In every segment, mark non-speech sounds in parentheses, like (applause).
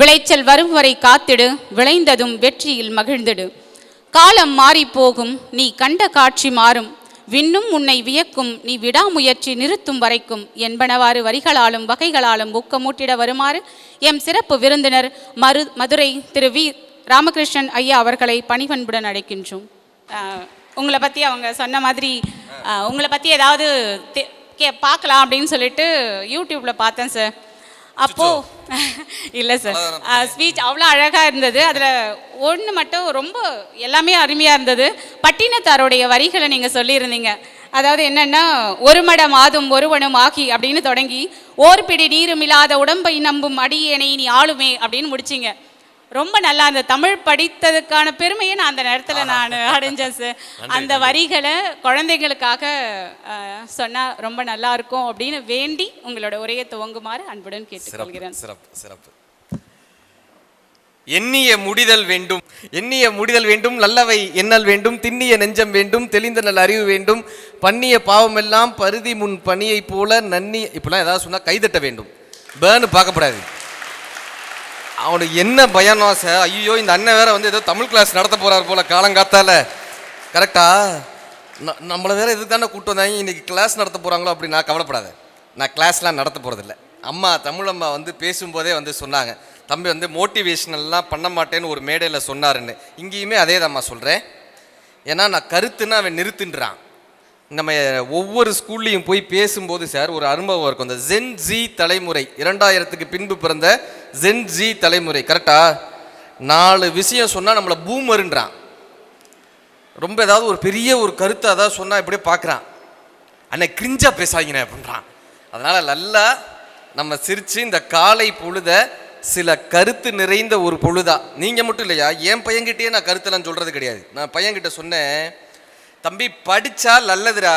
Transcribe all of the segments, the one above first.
விளைச்சல் வரும் வரை காத்திடு விளைந்ததும் வெற்றியில் மகிழ்ந்திடு. காலம் மாறி போகும் நீ கண்ட காட்சி மாறும். விண்ணும் உன்னை வியக்கும் நீ விடாமுயற்சி நிறுத்தும் வரைக்கும். என்பனவாறு வரிகளாலும் வகைகளாலும் ஊக்கமூட்டிட வருமாறு எம் சிறப்பு விருந்தினர் மரு மதுரை திரு வி. ராமகிருஷ்ணன் ஐயா அவர்களை பணிவன்புடன் அழைக்கின்றோம். உங்களை பற்றி அவங்க சொன்ன மாதிரி உங்களை பற்றி ஏதாவது கே பார்க்கலாம் அப்படின்னு சொல்லிட்டு யூடியூப்பில் பார்த்தேன் சார். அப்போ இல்லை சார். ஸ்பீச் அவ்வளோ அழகாக இருந்தது. அதில் ஒன்று மட்டும் ரொம்ப எல்லாமே அருமையாக இருந்தது. பட்டினத்தாருடைய வரிகளை நீங்கள் சொல்லியிருந்தீங்க. அதாவது என்னன்னா ஒரு மடம் ஆதும் ஒருவனும் ஆகி அப்படின்னு தொடங்கி ஓர் பிடி நீரும் இல்லாத உடம்பை நம்பும் அடியேனை நீ ஆளுமே அப்படின்னு முடிச்சிங்க. ரொம்ப நல்லா அந்த தமிழ் படித்ததுக்கான பெருமையை நான் அந்த நேரத்தில் நான் அடைஞ்சேன் சார் அந்த வரிகளை குழந்தைகளுக்காக அஹ், சொன்னா ரொம்ப நல்லா இருக்கும் அப்படின்னு வேண்டி உங்களோட உரையை துவங்குமாறு அன்புடன் கேட்டுக்கொள்கிறேன். சிறப்பு சிறப்பு. எண்ணிய முடிதல் வேண்டும் எண்ணிய முடிதல் வேண்டும் நல்லவை எண்ணல் வேண்டும் திண்ணிய நெஞ்சம் வேண்டும் தெளிந்த நல்ல அறிவு வேண்டும் பண்ணிய பாவமெல்லாம் பருதி முன் பணியை போல நன்னி இப்படிலாம் ஏதாவது சொன்னா கைதட்ட வேண்டும். பேர்னு பார்க்கக்கூடாது அவனுக்கு என்ன பயனோ சார் ஐயோ இந்த அண்ணன் வேற வந்து ஏதோ தமிழ் கிளாஸ் நடத்த போறாரு போல காலங்காத்தால. கரெக்டா ந- நம்மளை வேற இதுக்கு தானே கூட்டு வந்தாங்க. இன்னைக்கு கிளாஸ் நடத்த போறாங்களோ அப்படி நான் கவலைப்படாத. நான் கிளாஸ்லாம் நடத்த போறதில்ல. அம்மா தமிழம்மா வந்து பேசும்போதே வந்து சொன்னாங்க. தம்பி வந்து மோட்டிவேஷனல்லாம் பண்ண மாட்டேன்னு ஒரு மேடையில் சொன்னாருன்னு. இங்கேயுமே அதே தான்மா சொல்கிறேன் ஏன்னா நான் கருத்துன்னு அவன் நிறுத்துன்றான். நம்ம ஒவ்வொரு ஸ்கூல்லையும் போய் பேசும்போது சார் ஒரு அனுபவம் இருக்கும். இந்த ஜென் ஜி தலைமுறை இரண்டாயிரத்துக்கு பின்பு பிறந்த ஜென் ஜி தலைமுறை கரெக்டா நாலு விஷயம் சொன்னால் நம்மளை பூமருன்றான். ரொம்ப ஏதாவது ஒரு பெரிய ஒரு கருத்தை அதாவது சொன்னால் இப்படியே பார்க்குறான். அண்ணே கிரிஞ்சாக பேசாதீங்க அப்படின்றான். அதனால் நல்லா நம்ம சிரித்து இந்த காலை பொழுத சில கருத்து நிறைந்த ஒரு பொழுதா. நீங்கள் மட்டும் இல்லையா? என் பையன்கிட்டயே நான் கருத்தெல்லாம் சொல்கிறது கிடையாது. நான் பையன்கிட்ட சொன்னேன் தம்பி படித்தா நல்லதுடா.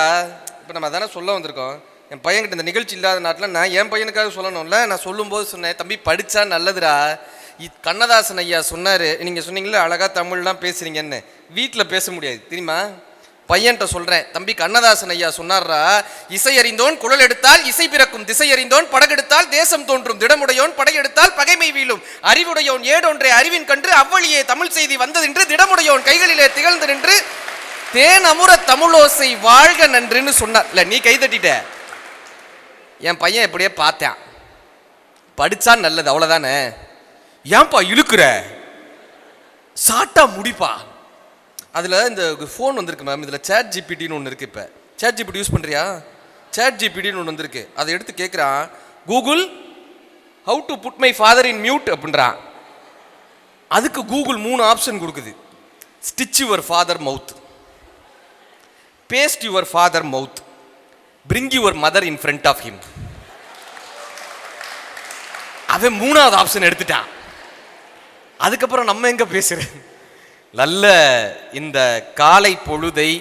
இப்போ நம்ம தானே சொல்ல வந்திருக்கோம். என் பையன்கிட்ட இந்த நிகழ்ச்சி இல்லாத நாட்டில் நான் என் பையனுக்காக சொல்லணும்ல. நான் சொல்லும்போது சொன்னேன் தம்பி படித்தா நல்லதுடா. இ கண்ணதாசன் ஐயா சொன்னார். நீங்கள் சொன்னீங்களே அழகாக தமிழ்லாம் பேசுகிறீங்கன்னு வீட்டில் பேச முடியாது தெரியுமா? பையன்கிட்ட சொல்கிறேன் தம்பி கண்ணதாசன் ஐயா சொன்னார்ரா இசை அறிந்தோன் குழல் எடுத்தால் இசை பிறக்கும் திசை அறிந்தோன் படகெடுத்தால் தேசம் தோன்றும் திடமுடையோன் படையெடுத்தால் பகைமை வீழும் அறிவுடையோன் ஏடொன்றே அறிவின் கன்று அவ்வழியே தமிழ் செய்தி வந்ததென்று திடமுடையோன் கைகளிலே திகழ்ந்து நின்று தேனமுற தமிழோசை வாழ்க நன்றுன்னு சொன்னார். இல்லை நீ கை தட்டிட்ட. என் பையன் எப்படியே பார்த்தேன். படித்தா நல்லது அவ்வளோதானே ஏன்பா இழுக்கிற? சாட்டா முடிப்பா. அதில் இந்த ஃபோன் வந்திருக்கு மேம் இதில் சேட் ஜிபிடின்னு ஒன்று இருக்குது இப்போ. சேட் ஜிபிடி யூஸ் பண்ணுறியா சேட் ஜிபிடின்னு ஒன்று வந்திருக்கு. அதை எடுத்து கேட்குறான் Google how to put my father in mute அப்படின்றான். அதுக்கு கூகுள் மூணு ஆப்ஷன் கொடுக்குது. Stitch your father mouth paste your father mouth bring your mother in front of him அவன் மூணாவது ஆப்ஷன் எடுத்துட்டான். அதுக்கப்புறம் நம்ம எங்க பேசுறேன் நல்ல இந்த காலை பொழுதை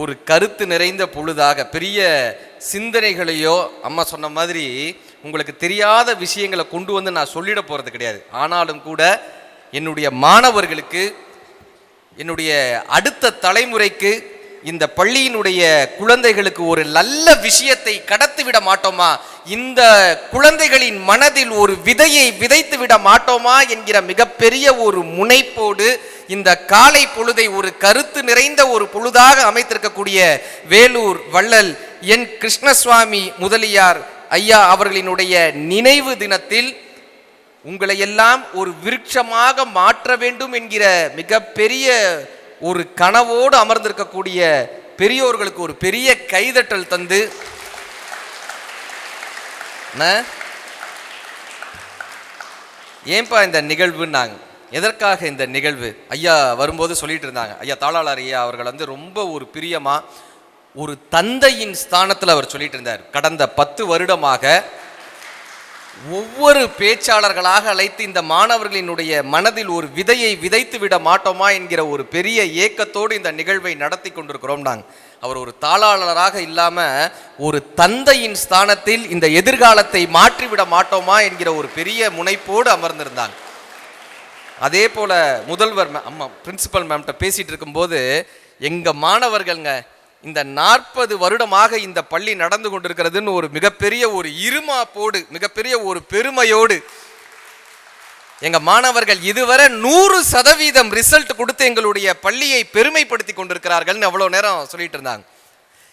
ஒரு கருத்து நிறைந்த பொழுதாக பெரிய சிந்தனைகளையோ அம்மா சொன்ன மாதிரி உங்களுக்கு தெரியாத விஷயங்களை கொண்டு வந்து நான் சொல்லிட போகிறது கிடையாது. ஆனாலும் கூட என்னுடைய மாணவர்களுக்கு என்னுடைய அடுத்த தலைமுறைக்கு இந்த பள்ளியினுடைய குழந்தைகளுக்கு ஒரு நல்ல விஷயத்தை கடத்தி விட மாட்டோமா? இந்த குழந்தைகளின் மனதில் ஒரு விதையை விதைத்து விட மாட்டோமா என்கிற மிகப்பெரிய ஒரு முனைப்போடு இந்த காலை பொழுதை ஒரு கருத்து நிறைந்த ஒரு பொழுதாக அமைத்திருக்கக்கூடிய வேலூர் வள்ளல் என் கிருஷ்ணசுவாமி முதலியார் ஐயா அவர்களினுடைய நினைவு தினத்தில் உங்களை எல்லாம் ஒரு விருட்சமாக மாற்ற வேண்டும் என்கிற மிகப்பெரிய ஒரு கனவோடு அமர்ந்திருக்கக்கூடிய பெரியோர்களுக்கு ஒரு பெரிய கைதட்டல் தந்து ஏன்பா இந்த நிகழ்வுன்னாங்க? எதற்காக இந்த நிகழ்வு? ஐயா வரும்போது சொல்லிட்டு இருந்தாங்க. ஐயா தாளாளர் ஐயா அவர்கள் வந்து ரொம்ப ஒரு பிரியமா ஒரு தந்தையின் ஸ்தானத்தில் அவர் சொல்லிட்டு இருந்தார். கடந்த பத்து வருடமாக ஒவ்வொரு பேச்சாளர்களாக அழைத்து இந்த மாணவர்களினுடைய மனதில் ஒரு விதையை விதைத்து விட மாட்டோமா என்கிற ஒரு பெரிய ஏக்கத்தோடு இந்த நிகழ்வை நடத்தி கொண்டிருக்கிறோம் நாங்கள் அவர் ஒரு தாளாளராக இல்லாமல் ஒரு தந்தையின் ஸ்தானத்தில் இந்த எதிர்காலத்தை மாற்றிவிட மாட்டோமா என்கிற ஒரு பெரிய முனைப்போடு அமர்ந்திருந்தாங்க. அதே போல் முதல்வர் அம்மா பிரின்சிபல் மேம்கிட்ட பேசிகிட்டு இருக்கும்போது எங்கள் மாணவர்கள்ங்க இந்த நாற்பது வருடமாக இந்த பள்ளி நடந்து கொண்டிருக்கிறதுன்னு ஒரு மிகப்பெரிய ஒரு இருமாப்போடு மிகப்பெரிய ஒரு பெருமையோடு எங்க மாணவர்கள் இதுவரை நூறு சதவீதம் ரிசல்ட் கொடுத்து எங்களுடைய பள்ளியை பெருமைப்படுத்தி கொண்டிருக்கிறார்கள்னு அவ்வளோ நேரம் சொல்லிட்டு இருந்தாங்க.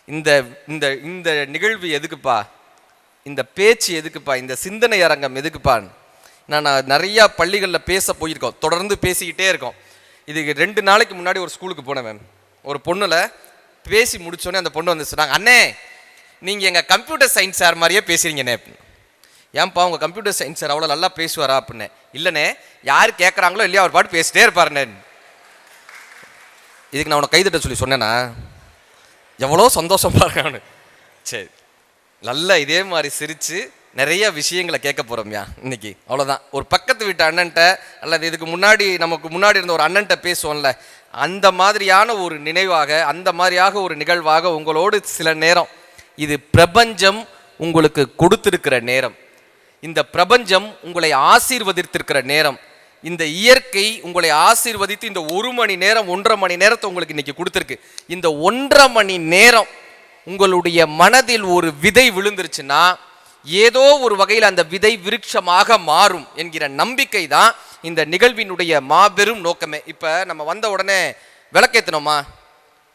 இந்த இந்த இந்த நிகழ்வு எதுக்குப்பா? இந்த பேச்சு எதுக்குப்பா? இந்த சிந்தனை அரங்கம் எதுக்குப்பான்னு நான் நான் நிறையா பள்ளிகளில் பேச போயிருக்கோம். தொடர்ந்து பேசிக்கிட்டே இருக்கோம். இதுக்கு ரெண்டு நாளைக்கு முன்னாடி ஒரு ஸ்கூலுக்கு போனேன் மேம் ஒரு பொண்ணுல பேசி முடிச்சோடனே அந்த பொண்ணு வந்து சொன்னாங்க அண்ணே நீங்கள் எங்கள் கம்ப்யூட்டர் சயின்ஸ் சார் மாதிரியே பேசுகிறீங்கண்ணே அப்படின்னு. ஏன்ப்பா உங்கள் கம்ப்யூட்டர் சயின்ஸ் சார் அவ்வளோ நல்லா பேசுவாரா? அப்படின்னு. இல்லைண்ணே யார் கேட்குறாங்களோ இல்லையா அவர் பாட்டு பேசிட்டே இருப்பாருண்ணே இதுக்கு நான் உனக்கு கைதட்ட சொல்லி சொன்னேன்னா எவ்வளோ சந்தோஷமாக இருக்கான்னு சரி. நல்லா இதே மாதிரி சிரித்து நிறைய விஷயங்களை கேட்க போகிறோம்யா இன்னைக்கு. அவ்வளோதான் ஒரு பக்கத்து வீட்டு அண்ணன்ட்ட அல்லது இதுக்கு முன்னாடி நமக்கு முன்னாடி இருந்த ஒரு அண்ணன்ட்ட பேசுவோம்ல அந்த மாதிரியான ஒரு நினைவாக அந்த மாதிரியாக ஒரு நிகழ்வாக உங்களோடு சில நேரம் இது பிரபஞ்சம் உங்களுக்கு கொடுத்திருக்கிற நேரம். இந்த பிரபஞ்சம் உங்களை ஆசீர்வதித்திருக்கிற நேரம். இந்த இயற்கை உங்களை ஆசீர்வதித்து இந்த ஒரு மணி நேரம் ஒன்றரை மணி நேரத்தை உங்களுக்கு இன்னைக்கு கொடுத்துருக்கு. இந்த ஒன்றரை மணி நேரம் உங்களுடைய மனதில் ஒரு விதை விழுந்துருச்சுன்னா ஏதோ ஒரு வகையில் அந்த விதை விருட்சமாக மாறும் என்கிற நம்பிக்கை தான் இந்த நிகழ்வினுடைய மாபெரும் நோக்கமே. இப்போ நம்ம வந்த உடனே விளக்கேற்றணுமா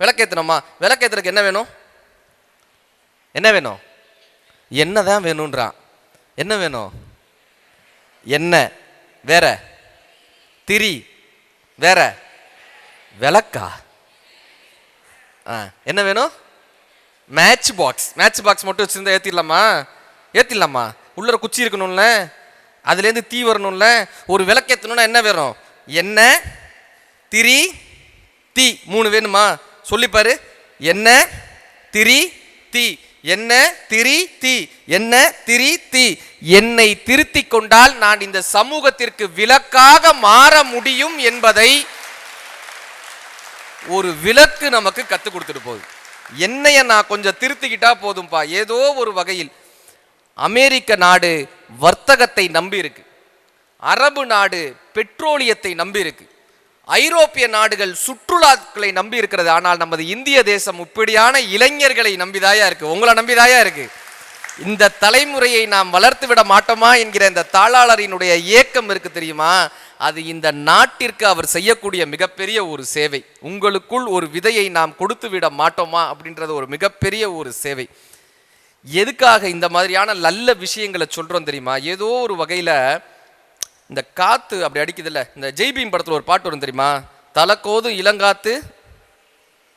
விளக்கேற்றணுமா விளக்கேற்றுறதுக்கு என்ன வேணும்? என்ன வேணும்? என்ன தான் வேணுன்றான் என்ன வேணும்? என்ன? வேற? திரி? வேற? விளக்கா? ஆ என்ன வேணும்? மேட்ச் பாக்ஸ் மேட்ச் பாக்ஸ் மட்டும் வச்சுருந்தா ஏற்றிடலாமா ஏற்றிடலாமா உள்ளர குச்சி இருக்கணும்ல? அதுலேருந்து தீ வரணும்ல? ஒரு விளக்கேற்றணும்னா என்ன வேணும்? என்ன திரி தீ. மூணு வேணுமா? சொல்லிப்பாரு என்ன திரி தீ. என்ன திரி தீ. என்ன திரி தீ. என்னை திருத்தி கொண்டால் நான் இந்த சமூகத்திற்கு விளக்காக மாற முடியும் என்பதை ஒரு விளக்கு நமக்கு கற்றுக் கொடுத்துட்டு போகுது. என்னைய நான் கொஞ்சம் திருத்திக்கிட்டா போதும்பா. ஏதோ ஒரு வகையில். அமெரிக்க நாடு வர்த்தகத்தை நம்பி இருக்கு அரபு நாடு பெட்ரோலியத்தை நம்பி இருக்கு ஐரோப்பிய நாடுகள் சுற்றுலாக்களை நம்பி இருக்கிறது ஆனால் நமது இந்திய தேசம் இப்படியான இளைஞர்களை நம்பிதாயா இருக்கு? உங்களை நம்பிதாயா இருக்கு? இந்த தலைமுறையை நாம் வளர்த்து விட மாட்டோமா என்கிற இந்த தாளாளரினுடைய ஏக்கம் இருக்கு தெரியுமா? அது இந்த நாட்டிற்கு அவர் செய்யக்கூடிய மிகப்பெரிய ஒரு சேவை. உங்களுக்குள் ஒரு விதையை நாம் கொடுத்து விட மாட்டோமா அப்படின்றது ஒரு மிகப்பெரிய ஒரு சேவை. எதுக்காக இந்த மாதிரியான நல்ல விஷயங்களை சொல்கிறோம் தெரியுமா? ஏதோ ஒரு வகையில் இந்த காற்று அப்படி அடிக்குதுல்ல இந்த ஜெய்பீம் படத்தில் ஒரு பாட்டு வரும் தெரியுமா? தலக்கோதும் இளங்காத்து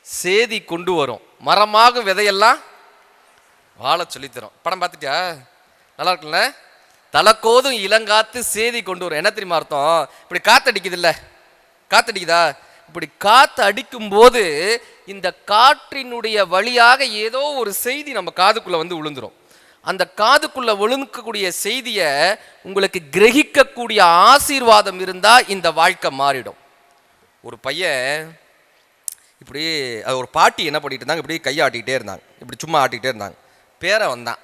சேதி கொண்டு வரும். மரமாகும் விதையெல்லாம் வாழ சொல்லித்தரும். படம் பார்த்துட்டியா? நல்லா இருக்குல்ல? தலக்கோதும் இளங்காத்து சேதி கொண்டு வரும். என்ன தெரியுமா அர்த்தம்? இப்படி காத்தடிக்குது இல்ல காத்தடிக்குதா? இப்படி காத்து அடிக்கும் போது இந்த காற்றினுடைய வழியாக ஏதோ ஒரு செய்தி நம்ம காதுக்குள்ளே வந்து விழுந்துரும். அந்த காதுக்குள்ள விழுங்கக்கூடிய செய்தியை உங்களுக்கு கிரகிக்கக்கூடிய ஆசீர்வாதம் இருந்தால் இந்த வாழ்க்கை மாறிடும். ஒரு பையன் இப்படி அது ஒரு பாட்டி என்ன பண்ணிட்டு இருந்தாங்க இப்படி கையை ஆட்டிக்கிட்டே இருந்தாங்க. இப்படி சும்மா ஆட்டிக்கிட்டே இருந்தாங்க. பேரை வந்தான்.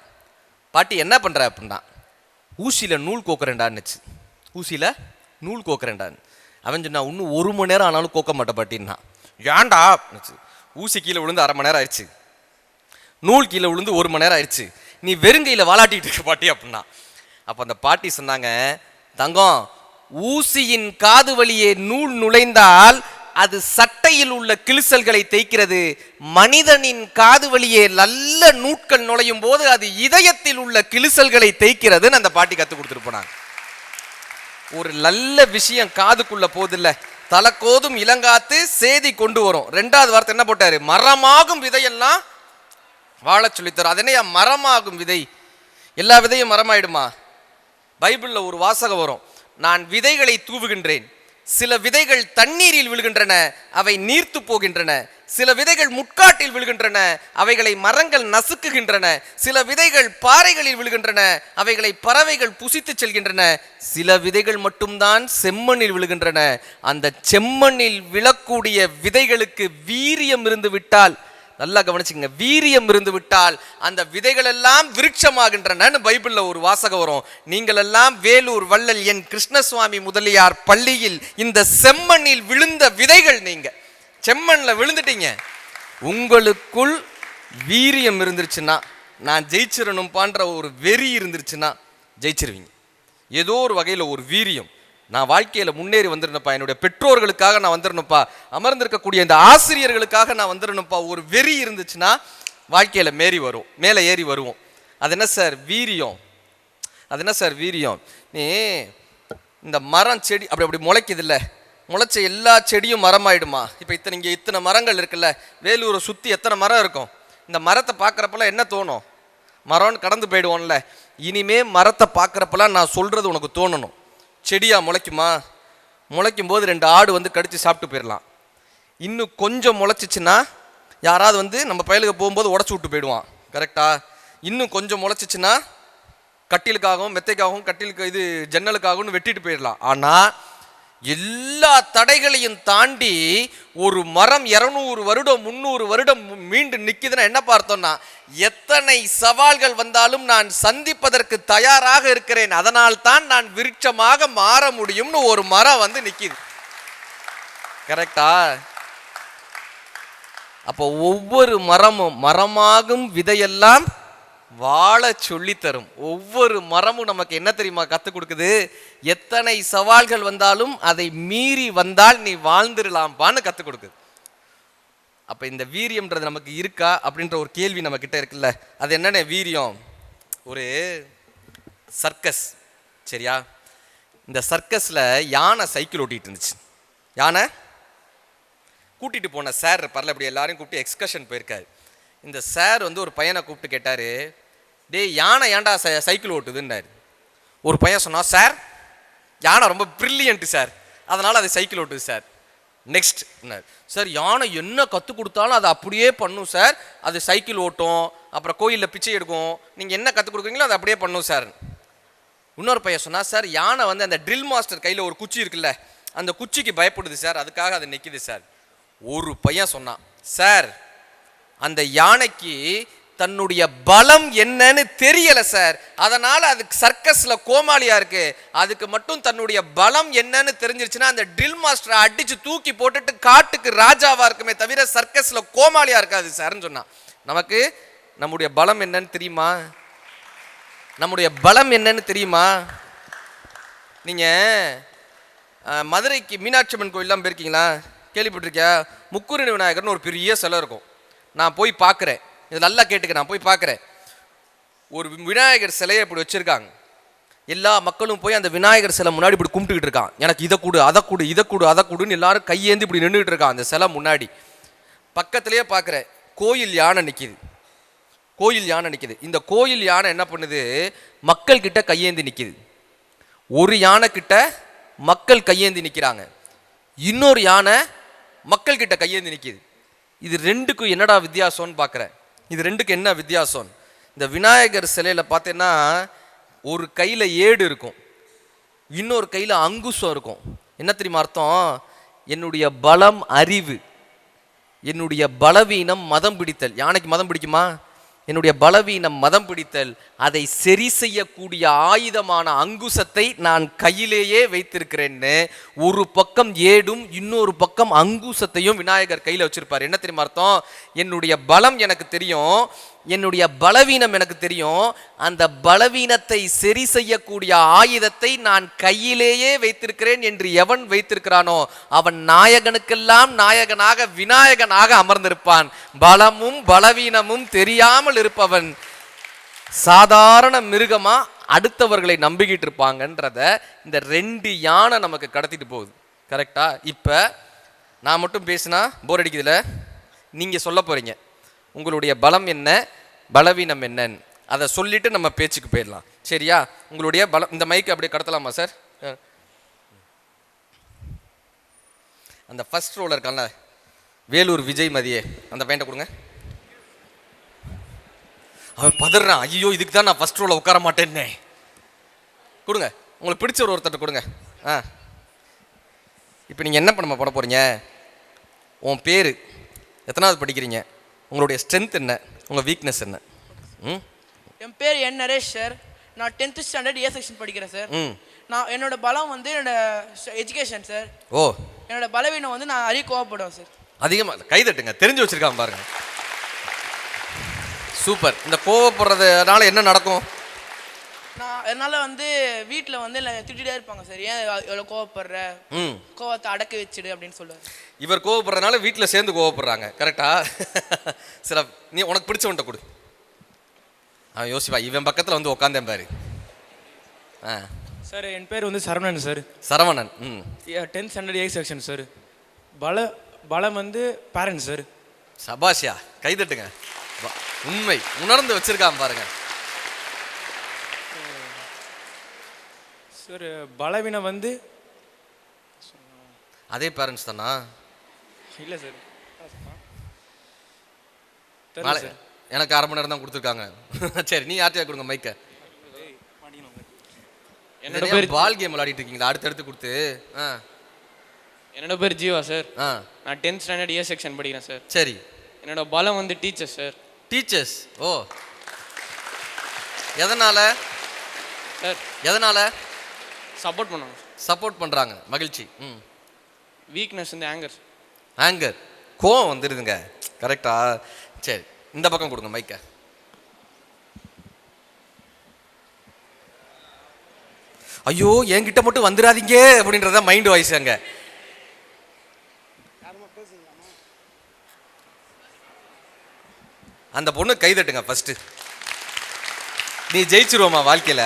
பாட்டி என்ன பண்ற? அப்படின்னா ஊசியில நூல் கோக்குறேன்டான்னுச்சு. ஊசியில நூல் கோக்குறேன்டான்னு. அவன் சொன்னா இன்னும் ஒரு மணி நேரம் ஆனாலும் கோக்க மாட்டேன் பாட்டின்னா ஏண்டா ஊசி கீழே விழுந்து அரை மணி நேரம் ஆயிடுச்சு. நூல் கீழே விழுந்து ஒரு மணி நேரம் ஆயிடுச்சு. நீ வெறுங்கையில் வாலாட்டிகிட்டு இருக்க பாட்டி அப்படின்னா. அப்போ அந்த பாட்டி சொன்னாங்க தங்கம் ஊசியின் காது வழியே நூல் நுழைந்தால் அது சட்டையில் உள்ள கிழிசல்களை தேய்க்கிறது. மனிதனின் காது வழியே நல்ல நூட்கள் நுழையும் போது அது இதயத்தில் உள்ள கிழிசல்களை தேய்க்கிறதுன்னு அந்த பாட்டி கற்றுக் கொடுத்துட்டு போனாங்க. ஒரு நல்ல விஷயம் காதுக்குள்ள போதில்ல தலக்கோதும் இளங்காத்து சேதி கொண்டு வரும். ரெண்டாவது வார்த்தை என்ன போட்டாரு? மரமாகும் விதையெல்லாம் வாழ சொல்லித்தரும் அது மரமாகும் விதை. எல்லா விதையும் மரமாயிடுமா? பைபிளில் ஒரு வாசகம் வரும். நான் விதைகளை தூவுகின்றேன். சில விதைகள் தண்ணீரில் விழுகின்றன. அவை நீர்த்து போகின்றன. சில விதைகள் முட்காட்டில் விழுகின்றன அவைகளை மரங்கள் நசுக்குகின்றன. சில விதைகள் பாறைகளில் விழுகின்றன அவைகளை பறவைகள் புசித்து செல்கின்றன. சில விதைகள் மட்டும்தான் செம்மண்ணில் விழுகின்றன. அந்த செம்மண்ணில் விழக்கூடிய விதைகளுக்கு வீரியம் இருந்து விட்டால் நல்லா கவனிச்சுங்க வீரியம் இருந்து விட்டால் அந்த விதைகள் எல்லாம் விருட்சமாகின்றன பைபிளில் ஒரு வாசகம் வரும். நீங்கள் எல்லாம் வேலூர் வள்ளல் என் கிருஷ்ணசுவாமி முதலியார் பள்ளியில் இந்த செம்மண்ணில் விழுந்த விதைகள் நீங்கள் செம்மண்ணில் விழுந்துட்டீங்க. உங்களுக்குள் வீரியம் இருந்துருச்சுன்னா நான் ஜெயிச்சிடணும்பான்ற ஒரு வெறி இருந்துருச்சுன்னா ஜெயிச்சிருவீங்க. ஏதோ ஒரு வகையில் ஒரு வீரியம். நான் வாழ்க்கையில் முன்னேறி வந்துடணும்ப்பா என்னுடைய பெற்றோர்களுக்காக நான் வந்துடணுப்பா அமர்ந்திருக்கக்கூடிய இந்த ஆசிரியர்களுக்காக நான் வந்துடணும்ப்பா ஒரு வெறி இருந்துச்சுன்னா வாழ்க்கையில் மேறி வரும். மேலே ஏறி வருவோம். அது என்ன சார்? வீரியம். அது என்ன சார்? வீரியம். நீ இந்த மரம் செடி அப்படி அப்படி முளைக்குதுல்ல. முளைச்ச எல்லா செடியும் மரமாயிடுமா? இப்போ இத்தனை இங்கே இத்தனை மரங்கள் இருக்குல்ல வேலூரை சுற்றி எத்தனை மரம் இருக்கும்? இந்த மரத்தை பார்க்குறப்பெல்லாம் என்ன தோணும்? மரம்னு கடந்து போயிடுவோம்ல. இனிமே மரத்தை பார்க்குறப்பெல்லாம் நான் சொல்கிறது உனக்கு தோணணும். செடியாக முளைக்குமா? முளைக்கும் போது ரெண்டு ஆடு வந்து கடித்து சாப்பிட்டு போயிடலாம் இன்னும் கொஞ்சம் முளைச்சிச்சின்னா யாராவது வந்து நம்ம பயலுக்கு போகும்போது உடச்சி விட்டு போயிடுவான். கரெக்டாக இன்னும் கொஞ்சம் முளைச்சிச்சின்னா கட்டிலுக்காகவும் மெத்தைக்காகவும் கட்டிலுக்கு இது ஜன்னலுக்காகவும் வெட்டிட்டு போயிடலாம் ஆனால் எல்லா தடைகளையும் தாண்டி ஒரு மரம் இரநூறு வருடம் முந்நூறு வருடம் மீண்டு நிற்கிதுன்னா என்ன பார்த்தோம்னா எத்தனை சவால்கள் வந்தாலும் நான் சந்திப்பதற்கு தயாராக இருக்கிறேன். அதனால் தான் நான் விருட்சமாக மாற முடியும்னு ஒரு மரம் வந்து நிற்கிது கரெக்டா அப்போ ஒவ்வொரு மரமும் மரமாகும் விதையெல்லாம் வாழ சொல்லித்தரும். ஒவ்வொரு மரமும் நமக்கு என்ன தெரியுமா கற்றுக் கொடுக்குது? எத்தனை சவால்கள் வந்தாலும் அதை மீறி வந்தால் நீ வாழ்ந்துடலாம்பான்னு கற்றுக் கொடுக்குது. அப்போ இந்த வீரியம்ன்றது நமக்கு இருக்கா அப்படின்ற ஒரு கேள்வி நம்ம கிட்ட இருக்குல்ல. அது என்னென்ன வீரியம்? ஒரு சர்க்கஸ் சரியா? இந்த சர்க்கஸில் யானை சைக்கிள் ஓட்டிகிட்டு இருந்துச்சு. யானை? கூட்டிகிட்டு போன சார் இருப்பார்ல இப்படி எல்லாரையும் கூப்பிட்டு எக்ஸ்கர்ஷன் போயிருக்காரு. இந்த சார் வந்து ஒரு பையனை கூப்பிட்டு கேட்டார் டேய் யானை ஏன்டா சை சைக்கிள் ஓட்டுதுன்னாரு. ஒரு பையன் சொன்னான் சார் யானை ரொம்ப ப்ரில்லியண்ட்டு சார். அதனால் அது சைக்கிள் ஓட்டுது சார். நெக்ஸ்ட் சார் யானை என்ன கற்றுக் கொடுத்தாலும் அதை அப்படியே பண்ணும் சார். அது சைக்கிள் ஓட்டும். அப்புறம் கோயிலில் பிச்சை எடுக்கும். நீங்கள் என்ன கற்றுக் கொடுக்குறீங்களோ அதை அப்படியே பண்ணும் சார். இன்னொரு பையன் சொன்னால் சார் யானை வந்து அந்த ட்ரில் மாஸ்டர் கையில் ஒரு குச்சி இருக்குல்ல அந்த குச்சிக்கு பயப்படுது சார். அதுக்காக அது நிற்கிது சார். ஒரு பையன் சொன்னான் சார் அந்த யானைக்கு தன்னுடைய பலம் என்னன்னு தெரியல சார். அதனால அதுக்கு சர்க்கஸ்ல கோமாளியா இருக்கு. அதுக்கு மட்டும் தன்னுடைய பலம் என்னன்னு தெரிஞ்சிருச்சுன்னா அந்த ட்ரில் மாஸ்டரை அடிச்சு தூக்கி போட்டுட்டு காட்டுக்கு ராஜாவா இருக்குமே தவிர சர்க்கஸ்ல கோமாளியா இருக்காது சார்னு சொன்னான். நமக்கு நம்முடைய பலம் என்னன்னு தெரியுமா? நம்முடைய பலம் என்னன்னு தெரியுமா? நீங்கள் மதுரைக்கு மீனாட்சி அம்மன் கோயிலெலாம் போயிருக்கீங்களா? கேள்விப்பட்டிருக்கியா? முக்குருணி விநாயகர்னு ஒரு பெரிய சிலை இருக்கும். நான் போய் பார்க்குறேன். இது நல்லா கேட்டுக்க நான் போய் பார்க்குறேன். ஒரு விநாயகர் சிலையை இப்படி வச்சுருக்காங்க. எல்லா மக்களும் போய் அந்த விநாயகர் சிலை முன்னாடி இப்படி கும்பிட்டுக்கிட்டு இருக்கான். எனக்கு இதை கொடு அதை கொடு இதை கொடு அதை கொடுன்னு எல்லாரும் கையேந்து இப்படி நின்றுக்கிட்டு இருக்கான் அந்த சிலை முன்னாடி. பக்கத்துலேயே பார்க்குறேன் கோயில் யானை நிற்கிது கோயில் யானை நிற்கிது இந்த கோயில் யானை என்ன பண்ணுது? மக்கள் கிட்ட கையேந்தி நிற்கிது ஒரு யானை கிட்ட மக்கள் கையேந்தி நிற்கிறாங்க இன்னொரு யானை மக்கள் கிட்ட கையேந்தி நிற்கிது இது ரெண்டுக்கும் என்னடா வித்தியாசம்னு பார்க்குறேன். இது ரெண்டுக்கு என்ன வித்தியாசம்? இந்த விநாயகர் சிலையில் பார்த்தீங்கன்னா ஒரு கையில் ஏடு இருக்கும். இன்னொரு கையில் அங்குசம் இருக்கும். என்ன தெரியுமா அர்த்தம்? என்னுடைய பலம் அறிவு என்னுடைய பலவீனம் மதம் பிடித்தல். யானைக்கு மதம் பிடிக்குமா? என்னுடைய பலவீனம் மதம் பிடித்தல் அதை சரி செய்யக்கூடிய ஆயுதமான அங்குசத்தை நான் கையிலேயே வைத்திருக்கிறேன்னு ஒரு பக்கம் ஏடும் இன்னொரு பக்கம் அங்குசத்தையும் விநாயகர் கையில் வச்சிருப்பார். என்ன தெரியுமா அர்த்தம்? என்னுடைய பலம் எனக்கு தெரியும். என்னுடைய பலவீனம் எனக்கு தெரியும். அந்த பலவீனத்தை சரி செய்யக்கூடிய ஆயுதத்தை நான் கையிலேயே வைத்திருக்கிறேன் என்று எவன் வைத்திருக்கிறானோ அவன் நாயகனுக்கெல்லாம் நாயகனாக விநாயகனாக அமர்ந்திருப்பான். பலமும் பலவீனமும் தெரியாமல் இருப்பவன். சாதாரண மிருகமா அடுத்தவர்களை நம்பிக்கிட்டு இருப்பாங்கன்றத இந்த ரெண்டு யானை நமக்கு கடத்திட்டு போகுது. கரெக்டா இப்போ நான் மட்டும் பேசினா போர் அடிக்குதுல? நீங்க சொல்ல போறீங்க. உங்களுடைய பலம் என்ன? பலவீனம் என்னன்னு. அதை சொல்லிட்டு நம்ம பேச்சுக்கு போயிடலாம். சரியா? உங்களுடைய பலம் இந்த மைக் அப்படியே கடத்தலாமா சார் அந்த ஃபர்ஸ்ட் ரோல இருக்கான்ல வேலூர் விஜய் மதியே அந்த பையன்ட்ட கொடுங்க. அவன் பதறான். ஐயோ இதுக்கு தான் நான் ஃபர்ஸ்ட் ரோல உட்கார மாட்டேன்னே. கொடுங்க. உங்களுக்கு பிடிச்ச ஒரு ஒருத்தர் கொடுங்க. ஆ. இப்போ நீங்கள் என்ன பண்ண போட போகிறீங்க உன் பேர். எத்தனாவது படிக்கிறீங்க? உங்களுடைய ஸ்ட்ரென்த் என்ன? உங்கள் வீக்னஸ் என்ன? ம்? என் பேர் என் நரேஷ் சார். நான் டென்த்து ஸ்டாண்டர்ட் ஏ செக்ஷன் படிக்கிறேன் சார். ம். நான் என்னோட பலம் வந்து என்னோட எஜுகேஷன் சார். ஓ. என்னோட பலவீனம் வந்து நான் அறிய கோவப்படுவேன் சார். அதிகமாக கை தட்டுங்க. தெரிஞ்சு வச்சிருக்கான் பாருங்க. சூப்பர். இந்த கோவப்படுறதுனால என்ன நடக்கும்? நான் அதனால வந்து வீட்ல வந்து என்னை திட்டிட்டே இருப்பாங்க சார் ஏன் எவ்வளோ கோவப்படுற? ம். கோவத்தை அடக்க வச்சிடு அப்படின்னு சொல்லுவார். இவர் கோவப்படுறதுனால வீட்டில் சேர்ந்து கோவப்படுறாங்க. கரெக்டா சில நீ உனக்கு பிடிச்சவன்ட்ட கொடு. அவன் யோசிப்பா இவன் பக்கத்தில் வந்து உட்காந்தேன் பாரு. ஆ. சார் என் பேர் வந்து சரவணன் சார். சரவணன் ம். Tenth standard A section sir. பல பலம் வந்து பேரண்ட்ஸ் சார். சபாஷியா கைதட்டுங்க. வா- உண்மை உணர்ந்து வச்சிருக்கான் பாருங்க. சார் பலவீனம் வந்து அதே பேரண்ட்ஸ் தானா? இல்லை சார் நாளை எனக்கு அரை மணி நேரம் தான் கொடுத்துருக்காங்க. (laughs) சரி நீ யார்ட்டையா கொடுங்க மைக்க என்னோட பேர் பால் கேம் விளையாடிட்டு இருக்கீங்களா? அடுத்தடுத்து கொடுத்து. ஆ. என்னோட பேர் ஜீவா சார் ஆ. நான் டென்த் ஸ்டாண்டர்ட் ஏ செக்ஷன் படிக்கிறேன் சார் சரி. என்னோட பலம் வந்து டீச்சர் சார் டீச்சர்ஸ் ஓ. எதனால? சார் எதனால? சப்போர்ட் பண்ணுவாங்க சப்போர்ட் பண்றாங்க. மகிழ்ச்சி. ம். வீக்னஸ் வந்து ஆங்கர் ஆங்கர் கோவம் வந்துடுதுங்க. கரெக்டா சரி. இந்த பக்கம் கொடுங்க மைக்க ஐயோ என்கிட்ட மட்டும் வந்துடாதீங்க அப்படின்றத மைண்ட் வாய்ஸ் அங்க. அந்த பொண்ணு கைதட்டுங்க ஃபர்ஸ்ட் நீ ஜெயிச்சிருவோமா வாழ்க்கையில?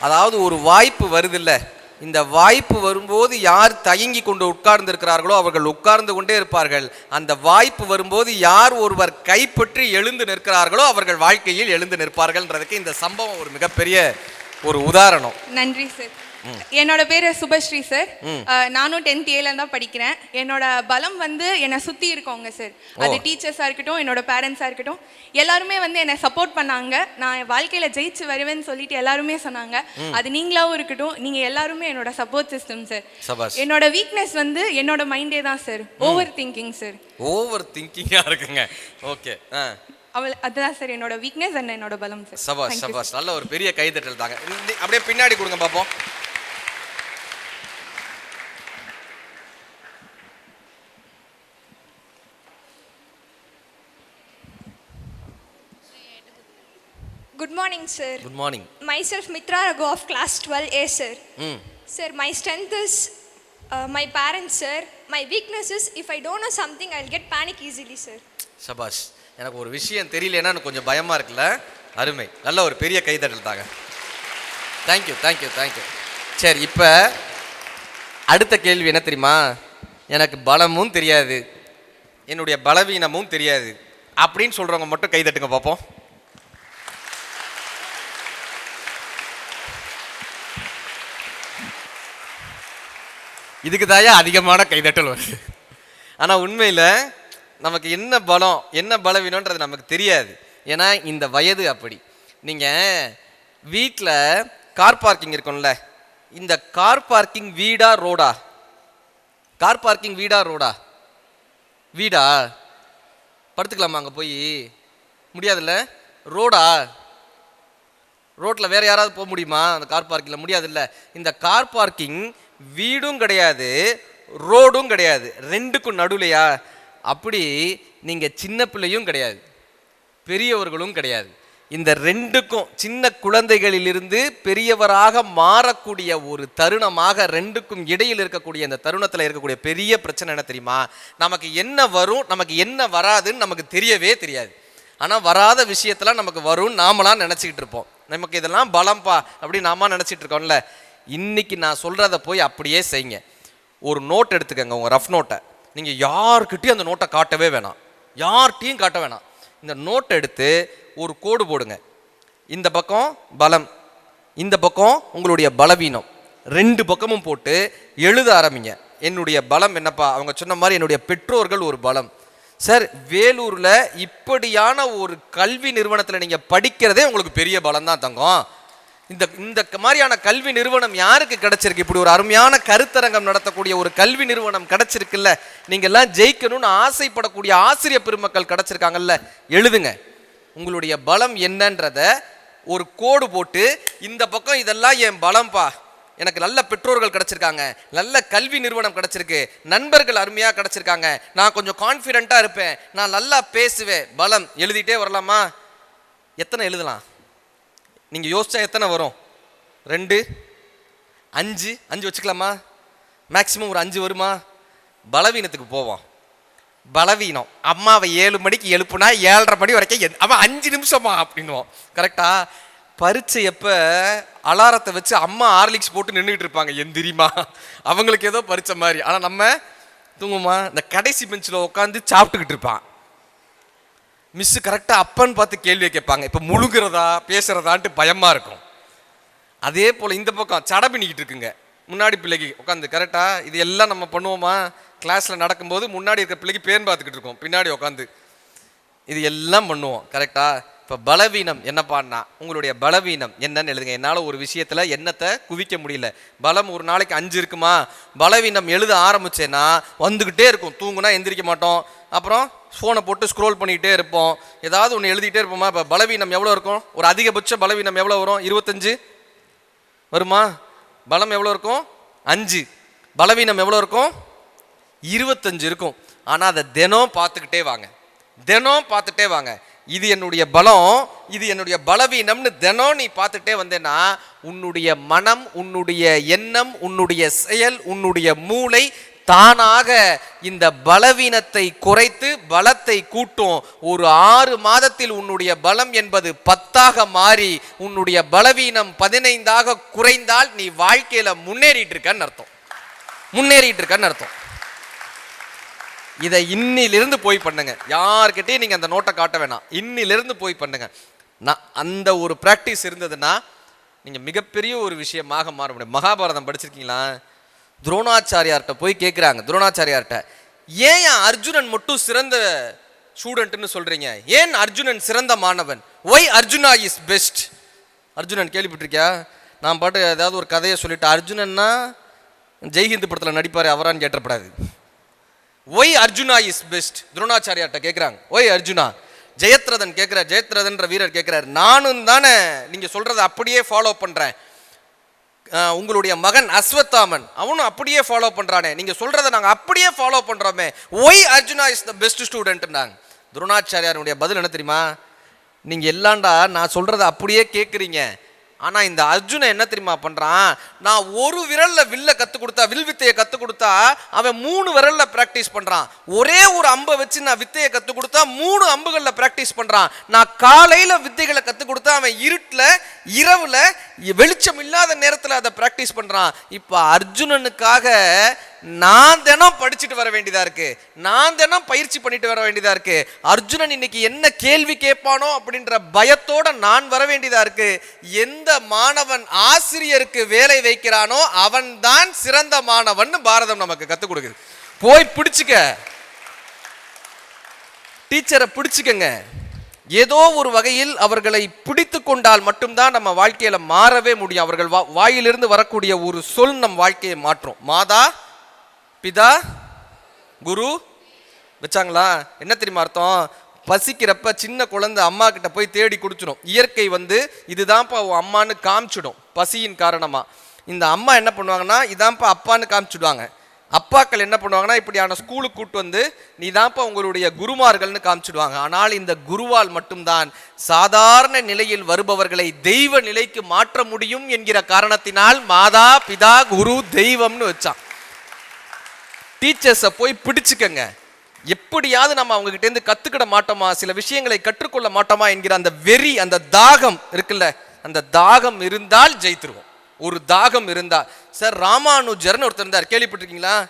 அதாவது ஒரு வாய்ப்பு வருதில்ல. இந்த வாய்ப்பு வரும்போது யார் தயங்கி கொண்டு உட்கார்ந்து இருக்கிறார்களோ அவர்கள் உட்கார்ந்து கொண்டே இருப்பார்கள். அந்த வாய்ப்பு வரும்போது யார் ஒருவர் கைப்பற்றி எழுந்து நிற்கிறார்களோ அவர்கள் வாழ்க்கையில் எழுந்து நிற்பார்கள்ன்றதுக்கு இந்த சம்பவம் ஒரு மிகப்பெரிய ஒரு உதாரணம். நன்றி சார். என்னோட பேர் சுபஸ்ரீ சார் நானும் டென்த் ஏல தான் படிக்கிறேன். என்னோட பலம் வந்து என்னை சுற்றி இருக்கவங்க சார் அது ஓ. டீச்சர்ஸாக இருக்கட்டும் என்னோட பேரண்ட்ஸாக இருக்கட்டும். எல்லாருமே வந்து என்னை சப்போர்ட் பண்ணாங்க. நான் வாழ்க்கையில் ஜெயிச்சு வருவேன்னு சொல்லிட்டு எல்லாருமே சொன்னாங்க. அது நீங்களாவும் இருக்கட்டும் நீங்கள் எல்லாருமே என்னோட சப்போர்ட் சிஸ்டம் சார் என்னோட வீக்னஸ் வந்து என்னோட மைண்டே தான் sir over thinking sir over திங்கிங்கா இருக்குங்க ஓகே அவள் அதுதான் சார் என்னோட வீக்னஸ் அண்ட் என்னோட பலம் சார் சபாஷ் சபாஷ். நல்ல ஒரு பெரிய கைதட்டல் தாங்க. அப்படியே பின்னாடி கொடுங்க பார்ப்போம் Good morning, sir. Good morning Myself Mitra Raghu of class 12A, sir. ம் Sir, my strength is uh, my parents, sir. My weakness is if I don't know something, I'll get panic easily, sir. சபாஷ் எனக்கு ஒரு விஷயம் தெரியலன்னா எனக்கு கொஞ்சம் பயமா இருக்குல்ல? அருமை. நல்ல ஒரு பெரிய கைதட்டல் தாங்க தேங்க்யூ தேங்க்யூ தேங்க்யூ சரி இப்போ அடுத்த கேள்வி என்ன தெரியுமா? எனக்கு பலமும் தெரியாது. என்னுடைய பலவீனமும் தெரியாது. அப்படின்னு சொல்றவங்க மட்டும் கைதட்டுங்க பார்ப்போம் இதுக்கு தாயா அதிகமான கைதட்டல் வருது. ஆனால் உண்மையில் நமக்கு என்ன பலம் என்ன பலவீனன்றது நமக்கு தெரியாது. ஏன்னா இந்த வயது அப்படி. நீங்கள் வீட்டில் கார் பார்க்கிங் இருக்கும்ல இந்த கார் பார்க்கிங் வீடா ரோடா கார் பார்க்கிங் வீடா ரோடா வீடா? படுத்துக்கலாமா அங்கே போய்? முடியாதுல்ல? ரோடா ரோட்டில் வேறு யாராவது போக முடியுமா? அந்த கார் பார்க்கிங்கில் முடியாதுல்ல? இந்த கார் பார்க்கிங் வீடும் கிடையாது ரோடும் கிடையாது. ரெண்டுக்கும் நடுவுலையா? அப்படி நீங்கள் சின்ன பிள்ளையும் கிடையாது. பெரியவர்களும் கிடையாது. இந்த ரெண்டுக்கும் சின்ன குழந்தைகளிலிருந்து பெரியவராக மாறக்கூடிய ஒரு தருணமாக ரெண்டுக்கும் இடையில் இருக்கக்கூடிய இந்த தருணத்தில் இருக்கக்கூடிய பெரிய பிரச்சனை என்ன தெரியுமா? நமக்கு என்ன வரும் நமக்கு என்ன வராதுன்னு நமக்கு தெரியவே தெரியாது. ஆனால் வராத விஷயத்தெல்லாம் நமக்கு வரும் நாமளாம் நினச்சிக்கிட்டு இருப்போம். நமக்கு இதெல்லாம் பலம்பா அப்படி நாம நினச்சிட்டு இருக்கோம்ல. இன்னைக்கு நான் சொல்கிறத போய் அப்படியே செய்யுங்க. ஒரு நோட் எடுத்துக்கோங்க உங்கள் ரஃப் நோட்டை நீங்கள் யார்கிட்டையும் அந்த நோட்டை காட்டவே வேணாம். யார்கிட்டையும் காட்ட வேணாம். இந்த நோட்டை எடுத்து ஒரு கோடு போடுங்க. இந்த பக்கம் பலம் இந்த பக்கம் உங்களுடைய பலவீனம். ரெண்டு பக்கமும் போட்டு எழுத ஆரம்பிங்க. என்னுடைய பலம் என்னப்பா? அவங்க சொன்ன மாதிரி என்னுடைய பெற்றோர்கள் ஒரு பலம். சார் வேலூரில் இப்படியான ஒரு கல்வி நிறுவனத்தில் நீங்கள் படிக்கிறதே உங்களுக்கு பெரிய பலம் தான் தங்கம். இந்த இந்த க- மாதிரியான கல்வி நிறுவனம் யாருக்கு கிடைச்சிருக்கு? இப்படி ஒரு அருமையான கருத்தரங்கம் நடத்தக்கூடிய ஒரு கல்வி நிறுவனம் கிடைச்சிருக்குல்ல. நீங்கள்லாம் ஜெயிக்கணும்னு ஆசைப்படக்கூடிய ஆசிரியர் பெருமக்கள் கிடைச்சிருக்காங்கல்ல. எழுதுங்க. உங்களுடைய பலம் என்னன்றத ஒரு கோடு போட்டு இந்த பக்கம் இதெல்லாம் என் பலம்பா. எனக்கு நல்ல பெற்றோர்கள் கிடச்சிருக்காங்க. நல்ல கல்வி நிறுவனம் கிடச்சிருக்கு. நண்பர்கள் அருமையாக கிடச்சிருக்காங்க. நான் கொஞ்சம் கான்ஃபிடென்ட்டாக இருப்பேன். நான் நல்லா பேசுவேன். பலம். எழுதிட்டே வரலாமா? எத்தனை எழுதலாம்? நீங்கள் யோசிச்சா எத்தனை வரும்? ரெண்டு அஞ்சு அஞ்சு வச்சுக்கலாமா? மேக்ஸிமம் ஒரு அஞ்சு வருமா? பலவீனத்துக்கு போவோம் பலவீனம். அம்மாவை ஏழு மணிக்கு எழுப்புனா ஏழரை மணி வரைக்கும் எந்த- அவன் அஞ்சு நிமிஷமா அப்படின்னுவோம் கரெக்டா பரிச்சை எப்போ அலாரத்தை வச்சு அம்மா ஹார்லிக்ஸ் போட்டு நின்றுட்டு இருப்பாங்க. எந்திரிமா அவங்களுக்கு ஏதோ பறிச்ச மாதிரி. ஆனால் நம்ம தூங்குமா இந்த கடைசி பெஞ்சில் உட்காந்து சாப்பிட்டுக்கிட்டு இருப்பான். மிஸ் கரெக்டாக அப்பன்னு பார்த்து கேள்வியை கேட்பாங்க. இப்போ முழுகிறதா பேசுகிறதான்ட்டு பயமாக இருக்கும். அதே போல் இந்த பக்கம் சடை பின்னிக்கிட்டு இருக்குங்க. முன்னாடி பிள்ளைக்கு உட்காந்து கரெக்டாக இது எல்லாம் நம்ம பண்ணுவோமா? கிளாஸில் நடக்கும்போது முன்னாடி இருக்கிற பிள்ளைக்கு பேர் பார்த்துக்கிட்டு இருக்கோம். பின்னாடி உட்காந்து. இது எல்லாம் பண்ணுவோம். கரெக்டாக இப்போ பலவீனம் என்னப்பான்னா உங்களுடைய பலவீனம் என்னன்னு எழுதுங்க. என்னால் ஒரு விஷயத்தில் எண்ணத்தை குவிக்க முடியல. பலம் ஒரு நாளைக்கு அஞ்சு இருக்குமா? பலவீனம் எழுத ஆரம்பிச்சேன்னா வந்துக்கிட்டே இருக்கும். தூங்குனா எந்திரிக்க மாட்டோம். அப்புறம் ஃபோனை போட்டு ஸ்க்ரோல் பண்ணிக்கிட்டே இருப்போம். ஏதாவது ஒன்று எழுதிக்கிட்டே இருப்போமா? இப்போ பலவீனம் எவ்வளோ இருக்கும்? ஒரு அதிகபட்ச பலவீனம் எவ்வளோ வரும்? இருபத்தஞ்சு? வருமா? பலம் எவ்வளோ இருக்கும்? அஞ்சு. பலவீனம் எவ்வளோ இருக்கும்? இருபத்தஞ்சு இருக்கும். ஆனால் அதை தினம் பார்த்துக்கிட்டே வாங்க. தினம் பார்த்துட்டே வாங்க. இது என்னுடைய பலம் இது என்னுடைய பலவீனம்னு தினம் நீ பார்த்துட்டே வந்தேன்னா உன்னுடைய மனம் உன்னுடைய எண்ணம் உன்னுடைய செயல் உன்னுடைய மூளை தானாக இந்த பலவீனத்தை குறைத்து பலத்தை கூட்டும். ஒரு ஆறு மாதத்தில் உன்னுடைய பலம் என்பது பத்தாக மாறி உன்னுடைய பலவீனம் பதினைந்தாக குறைந்தால் நீ வாழ்க்கையில முன்னேறிட்டு இருக்கன்னு அர்த்தம். முன்னேறிட்டு இருக்கன்னு அர்த்தம். இதை இன்னிலிருந்து போய் பண்ணுங்க. யார்கிட்டயும் நீங்க அந்த நோட்டை காட்ட வேணாம். இன்னிலிருந்து போய் பண்ணுங்க. நான் அந்த ஒரு ப்ராக்டிஸ் இருந்ததுன்னா நீங்க மிகப்பெரிய ஒரு விஷயமாக மாற முடியும். மகாபாரதம் படிச்சிருக்கீங்களா? துரோணாச்சாரியார்கிட்ட போய் கேட்குறாங்க துரோணாச்சாரியார்கிட்ட ஏன் அர்ஜுனன் மட்டும் சிறந்த ஸ்டூடெண்ட்னு சொல்றீங்க? ஏன் அர்ஜுனன் சிறந்த மாணவன்? Why Arjuna is best Arjunan கேள்விப்பட்டிருக்கியா? நான் பாட்டு ஏதாவது ஒரு கதையை சொல்லிட்டு அர்ஜுனன்னா ஜெய்ஹிந்த் படத்தில் நடிப்பார் அவரான்னு கேட்டப்படாது. ஒய் அர்ஜுனா இஸ் பெஸ்ட் துரோணாச்சாரியார்ட்ட கேட்குறாங்க ஒய் அர்ஜுனா ஜெயத்ரதன் கேட்குற ஜெயத்ரதன்ற வீரர் கேட்குறாரு நானும் தானே நீங்கள் சொல்கிறத அப்படியே ஃபாலோ பண்ணுறேன் உங்களுடைய மகன் அஸ்வத்தாமன். அவனும் அப்படியே ஃபாலோ பண்ணுறானே நீங்கள் சொல்கிறத நாங்கள் அப்படியே follow பண்ணுறோமே why Arjuna is the best ஸ்டூடெண்ட்னாங்க துரோணாச்சாரியாருடைய பதில் என்ன தெரியுமா? நீங்கள் எல்லாண்டா நான் சொல்கிறத அப்படியே கேட்குறீங்க ஆனால் இந்த அர்ஜுனை என்ன தெரியுமா பண்ணுறான் நான் ஒரு விரலில் வில்ல கற்றுக் கொடுத்தா வில் வித்தையை கற்றுக் கொடுத்தா அவன் மூணு விரலில் ப்ராக்டிஸ் பண்ணுறான் ஒரே ஒரு அம்பை வச்சு நான் வித்தையை கற்றுக் கொடுத்தா மூணு அம்புகளில் ப்ராக்டிஸ் பண்ணுறான் நான் காலையில் வித்தைகளை கற்றுக் கொடுத்தா அவன் இருட்டில் இரவில் வெளிச்சம் இல்லாத நேரத்தில் அதை ப்ராக்டிஸ் பண்ணுறான் இப்போ அர்ஜுனனுக்காக நான் தினம் படிச்சுட்டு வர வேண்டியதா இருக்கு. நான் தினம் பயிற்சி பண்ணிட்டு வர வேண்டியதா இருக்கு. அர்ஜுனன் இன்னைக்கு என்ன கேள்வி கேட்பானோ அப்படின்ற பயத்தோட நான் வர வேண்டியதா இருக்கு. எந்த மாணவன் ஆசிரியருக்கு வேலை வைக்கிறானோ அவன் தான் சிறந்த மாணவன் பாரதம் நமக்கு கத்துக் கொடுக்குது. போய் பிடிச்சுக்க. டீச்சரை பிடிச்சுக்கங்க. ஏதோ ஒரு வகையில் அவர்களை பிடித்து கொண்டால் மட்டும்தான் நம்ம வாழ்க்கையில மாறவே முடியும். அவர்கள் வா வாயிலிருந்து வரக்கூடிய ஒரு சொல் நம் வாழ்க்கையை மாற்றும். மாதா பிதா குரு வச்சாங்களா? என்ன தெரியுமா அர்த்தம்? பசிக்கிறப்ப சின்ன குழந்தை அம்மா கிட்ட போய் தேடி குடிச்சிடும் இயற்கை வந்து இதுதான்ப்பா உன் அம்மான்னு காமிச்சிடும் பசியின் காரணமா. இந்த அம்மா என்ன பண்ணுவாங்கன்னா இதான்ப்பா அப்பான்னு காமிச்சிடுவாங்க. அப்பாக்கள் என்ன பண்ணுவாங்கன்னா இப்படியான ஸ்கூலுக்கு கூட்டு வந்து நீதான்ப்பா உங்களுடைய குருமார்கள்னு காமிச்சிடுவாங்க. ஆனால் இந்த குருவால் மட்டும்தான் சாதாரண நிலையில் வருபவர்களை தெய்வ நிலைக்கு மாற்ற முடியும் என்கிற காரணத்தினால் மாதா பிதா குரு தெய்வம்னு வச்சான். டீச்சர்ஸை போய் பிடிச்சுக்கங்க. எப்படியாவது நம்ம அவங்ககிட்டேருந்து கற்றுக்கிட மாட்டோமா? சில விஷயங்களை கற்றுக்கொள்ள மாட்டோமா என்கிற அந்த வெறி அந்த தாகம் இருக்குல்ல? அந்த தாகம் இருந்தால் ஜெயித்துருவோம். ஒரு தாகம் இருந்தால் சார் ராமானுஜர்னு ஒருத்தர் இருந்தார். கேள்விப்பட்டிருக்கீங்களா?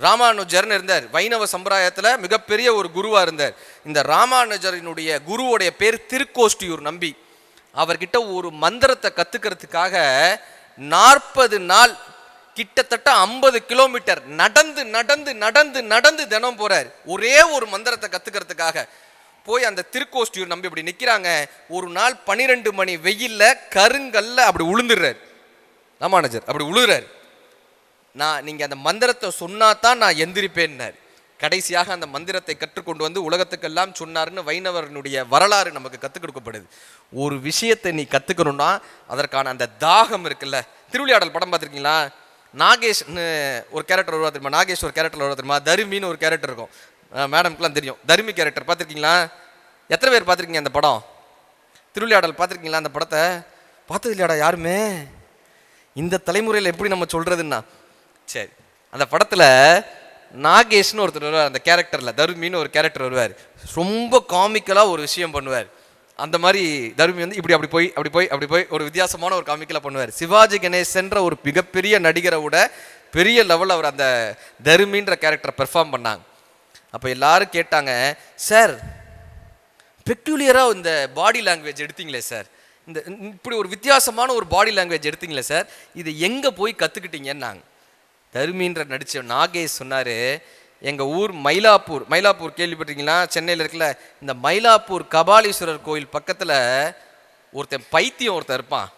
ராமானுஜர்னு இருந்தார். வைணவ சம்பிரதாயத்தில் மிகப்பெரிய ஒரு குருவாக இருந்தார். இந்த ராமானுஜரினுடைய குருவுடைய பேர் திருக்கோஷ்டியூர் நம்பி. அவர்கிட்ட ஒரு மந்திரத்தை கற்றுக்கிறதுக்காக நாற்பது நாள் கிட்டத்தட்ட ஐம்பது கிலோமீட்டர் நடந்து நடந்து நடந்து நடந்து தினம் போறார். ஒரே ஒரு மந்திரத்தை கத்துக்கிறதுக்காக போய் அந்த திருக்கோஷ்டியூர் நம்பி இப்படி நிற்கிறாங்க ஒரு நாள் பனிரெண்டு மணி வெயில்ல கருங்கல்ல அப்படி உளுந்துடுறார். ராமானுஜர் அப்படி உழுகிறார். நான் நீங்கள் அந்த மந்திரத்தை சொன்னா தான் நான் எந்திரிப்பேன்னார். கடைசியாக அந்த மந்திரத்தை கற்றுக்கொண்டு வந்து உலகத்துக்கெல்லாம் சொன்னார்னு வைணவரனுடைய வரலாறு நமக்கு கற்றுக் கொடுக்கப்படுது. ஒரு விஷயத்தை நீ கற்றுக்கணும்னா அதற்கான அந்த தாகம் இருக்குல்ல. திருவிளையாடல் படம் பார்த்துருக்கீங்களா? நாகேஷ்னு ஒரு கேரக்டர் வருவா தெரியுமா? நாகேஷ் ஒரு கேரக்டர் வருவா தெரியுமா? தருமின்னு ஒரு கேரக்டர் இருக்கும். மேடம்க்குலாம் தெரியும். தருமி கேரக்டர் பார்த்துருக்கீங்களா? எத்தனை பேர் பார்த்துருக்கீங்க அந்த படம்? திருவிளையாடல் பார்த்துருக்கீங்களா அந்த படத்தை? பார்த்தது இல்லையாடா யாருமே? இந்த தலைமுறையில் எப்படி நம்ம சொல்கிறதுன்னா சரி அந்த படத்தில் நாகேஷ்னு ஒருத்தர் வருவார் அந்த கேரக்டரில் தருமின்னு ஒரு கேரக்டர் வருவார். ரொம்ப காமிக்கலாக ஒரு விஷயம் பண்ணுவார். அந்த மாதிரி தருமி வந்து இப்படி அப்படி போய் அப்படி போய் அப்படி போய் ஒரு வித்தியாசமான ஒரு காமிக்கலா பண்ணுவார். சிவாஜி கணேசன்ற ஒரு மிகப்பெரிய நடிகரை விட பெரிய லெவலில் அவர் அந்த தருமின்ற கேரக்டரை பெர்ஃபார்ம் பண்ணாங்க. அப்போ எல்லாரும் கேட்டாங்க சார் பெக்யூலியராக இந்த பாடி லாங்குவேஜ் எடுத்தீங்களே சார் இந்த இப்படி ஒரு வித்தியாசமான ஒரு பாடி லாங்குவேஜ் எடுத்தீங்களே சார் இது எங்கே போய் கற்றுக்கிட்டீங்கன்னாங்க தருமின்ற நடித்த நாகேஷ் சொன்னார் எங்கள் ஊர் மயிலாப்பூர். மயிலாப்பூர் கேள்விப்பட்டிருக்கீங்களா? சென்னையில் இருக்கல இந்த மயிலாப்பூர் கபாலீஸ்வரர் கோயில் பக்கத்தில் ஒருத்தன் பைத்தியம் ஒருத்தன் இருப்பான்.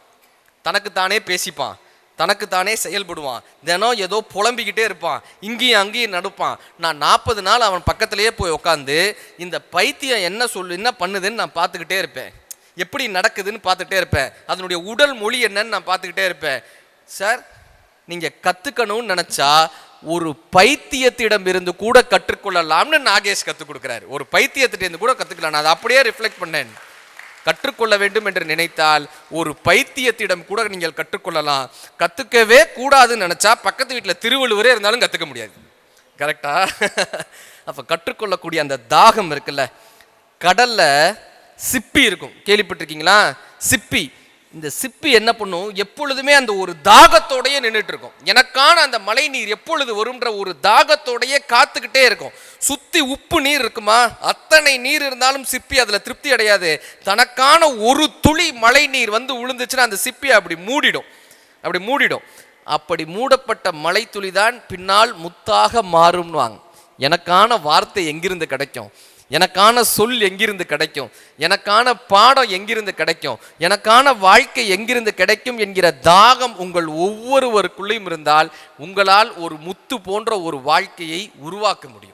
தனக்குத்தானே பேசிப்பான். தனக்குத்தானே செயல்படுவான். தினம் ஏதோ புலம்பிக்கிட்டே இருப்பான். இங்கேயும் அங்கேயும் நடப்பான். நான் நாற்பது நாள் அவன் பக்கத்திலேயே போய் உட்காந்து இந்த பைத்தியம் என்ன சொல்லு என்ன பண்ணுதுன்னு நான் பார்த்துக்கிட்டே இருப்பேன். எப்படி நடக்குதுன்னு பார்த்துக்கிட்டே இருப்பேன். அதனுடைய உடல் மொழி என்னன்னு நான் பார்த்துக்கிட்டே இருப்பேன். சார் நீங்கள் கற்றுக்கணும்னு நினச்சா ஒரு பைத்தியத்திடம் இருந்து கூட கற்றுக்கொள்ளலாம்னு நாகேஷ் கற்றுக் கொடுக்குறாரு. ஒரு பைத்தியத்திட்டிருந்து கூட கற்றுக்கலாம் நான் அதை அப்படியே ரிஃப்ளெக்ட் பண்ணேன். கற்றுக்கொள்ள வேண்டும் என்று நினைத்தால் ஒரு பைத்தியத்திடம் கூட நீங்கள் கற்றுக்கொள்ளலாம். கற்றுக்கவே கூடாதுன்னு நினச்சா பக்கத்து வீட்டில் திருவள்ளுவரே இருந்தாலும் கற்றுக்க முடியாது. கரெக்டா (laughs) அப்போ கற்றுக்கொள்ளக்கூடிய அந்த தாகம் இருக்குல்ல. கடலில் சிப்பி இருக்கும். கேள்விப்பட்டிருக்கீங்களா? சிப்பி. இந்த சிப்பி என்ன பண்ணும்? எப்பொழுதுமே அந்த ஒரு தாகத்தோடையே நின்றுட்டு இருக்கும் எனக்கான அந்த மழை நீர் எப்பொழுது வரும்ன்ற ஒரு தாகத்தோடையே காத்துக்கிட்டே இருக்கும். சுத்தி உப்பு நீர் இருக்குமா? அத்தனை நீர் இருந்தாலும் சிப்பி அதில் திருப்தி அடையாது. தனக்கான ஒரு துளி மழை நீர் வந்து விழுந்துச்சுன்னா அந்த சிப்பி அப்படி மூடிடும். அப்படி மூடிடும். அப்படி மூடப்பட்ட மழை துளிதான் பின்னால் முத்தாக மாறும்னுவாங்க. எனக்கான வார்த்தை எங்கிருந்து கிடைக்கும்? எனக்கான சொல் எங்கிருந்து கிடைக்கும்? எனக்கான பாடம் எங்கிருந்து கிடைக்கும்? எனக்கான வாழ்க்கை எங்கிருந்து கிடைக்கும் என்கிற தாகம் உங்கள் ஒவ்வொருவருக்குள்ளேயும் இருந்தால் உங்களால் ஒரு முத்து போன்ற ஒரு வாழ்க்கையை உருவாக்க முடியும்.